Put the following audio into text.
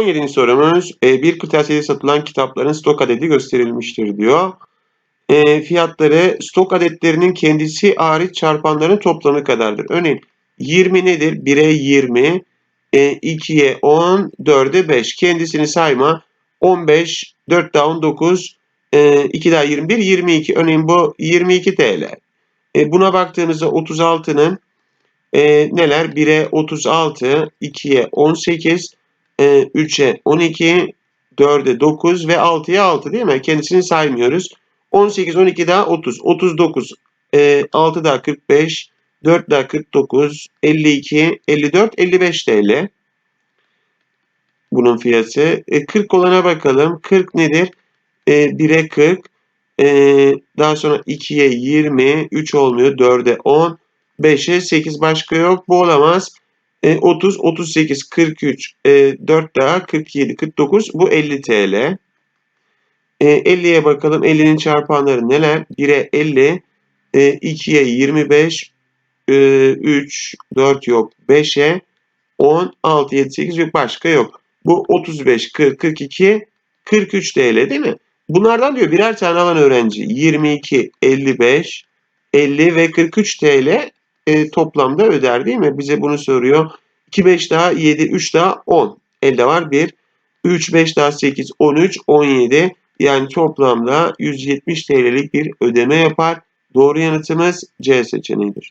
17. sorumuz e, bir kırtasiyede satılan kitapların stok adedi gösterilmiştir diyor. E, fiyatları stok adetlerinin kendisi hariç çarpanların toplamı kadardır. Örneğin 20 nedir? 1'e 20, e, 2'ye 10, 4'e 5. Kendisini sayma. 15, 4 daha 19, e, 2 daha 21, 22. Örneğin bu 22 TL. E, buna baktığınızda 36'nın e, neler? 1'e 36, 2'ye 18, e, 3'e 12, 4'e 9 ve 6'ya 6 değil mi? Kendisini saymıyoruz. 18, 12 daha 30, 39, e, 6 daha 45, 4 daha 49, 52, 54, 55 TL. Bunun fiyatı. E, 40 olana bakalım. 40 nedir? E, 1'e 40, e, daha sonra 2'ye 20, 3 olmuyor, 4'e 10, 5'e 8 başka yok. Bu olamaz. E, 30, 38, 43, e, 4 daha 47, 49. Bu 50 TL. E, 50'ye bakalım. 50'nin çarpanları neler? 1'e 50, e, 2'ye 25, e, 3, 4 yok. 5'e 10, 6, 7, 8 yok. Başka yok. Bu 35, 40, 42, 43 TL değil mi? Bunlardan diyor birer tane alan öğrenci 22, 55, 50 ve 43 TL e, toplamda öder değil mi? Bize bunu soruyor. 2, 5 daha 7, 3 daha 10. Elde var 1. 3, 5 daha 8, 13, 17. Yani toplamda 170 TL'lik bir ödeme yapar. Doğru yanıtımız C seçeneğidir.